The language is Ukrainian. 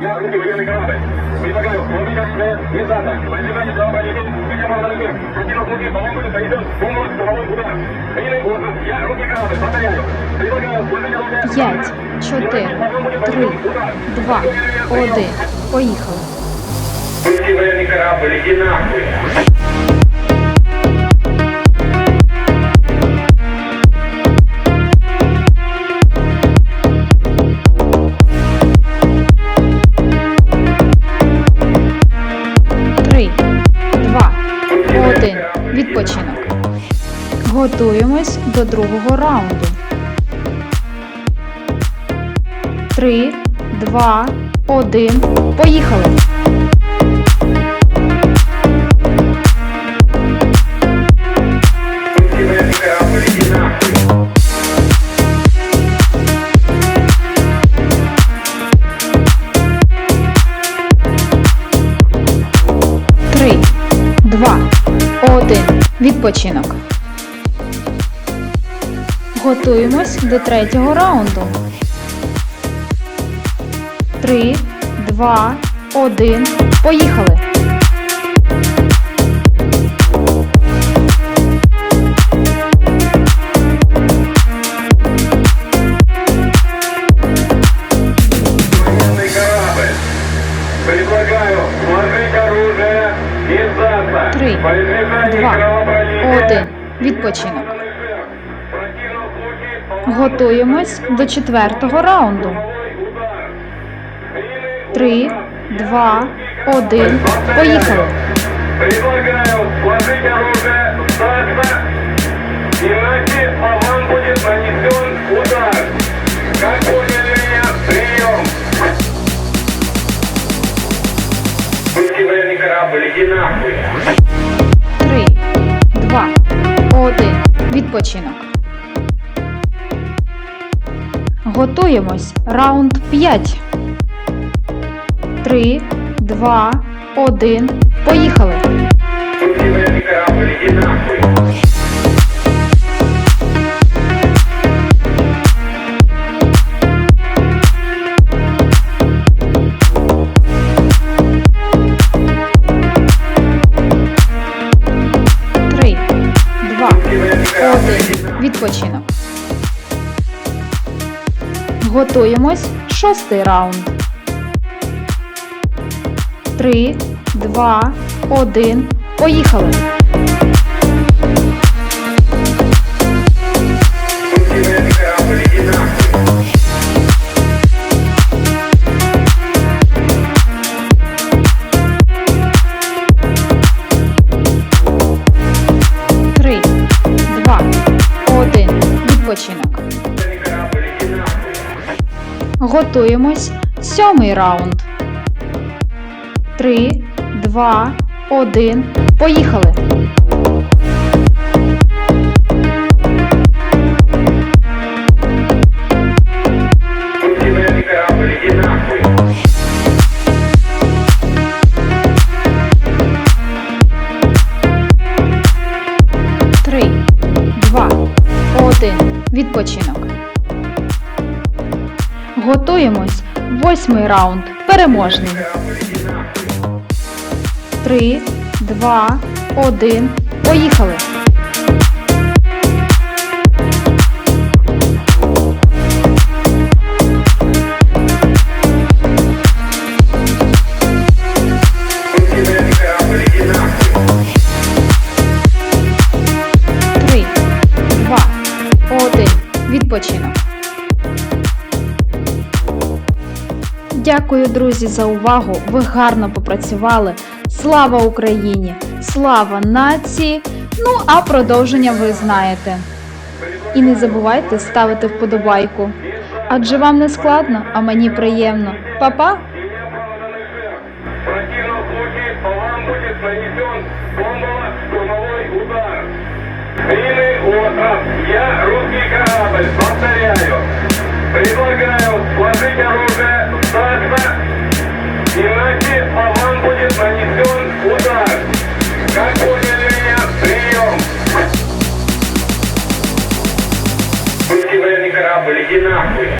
Я русский военный корабль. Предлагаю ловить острие внезапно. Возникание слабого летит. Причем на мир. Противофлотный баллон будет проведен бомбовый штурмовой удар. Приняли курс. Я русский корабль. Повторяю. Предлагаю ловить оружие. П'ять, чотири, три, два, один. Поїхали. Русский военный корабль, иди нахуй. Відпочинок. Готуємось до другого раунду. Три, два, один. Поїхали. Три, два, один. Відпочинок. Готуємось до третього раунду. Три, два, один. Поїхали. Три, два, один. Відпочинок. Готуємось до четвертого раунду. Три, два, один. Поїхали. Предлагаю сложить оружие, корабль. Три, два, один. Відпочинок. Готуємось. Раунд 5. Три, два, один. Поїхали. Один. Відпочинок. Готуємось. Шостий раунд. Три, два, один. Поїхали. Готуємось. Сьомий раунд. Три, два, один. Поїхали. Три, два, один. Відпочинок. Готуємось. Восьмий раунд. Переможний. Корабль, иди нахуй. Три, два, один. Поїхали. Три, два, один. Відпочинок. Дякую, друзі, за увагу. Ви гарно попрацювали. Слава Україні! Слава нації! Ну а продовження ви знаєте. І не забувайте ставити вподобайку. Адже вам не складно, а мені приємно. Па-па! Я русский корабль. Повторяю. Предлагаю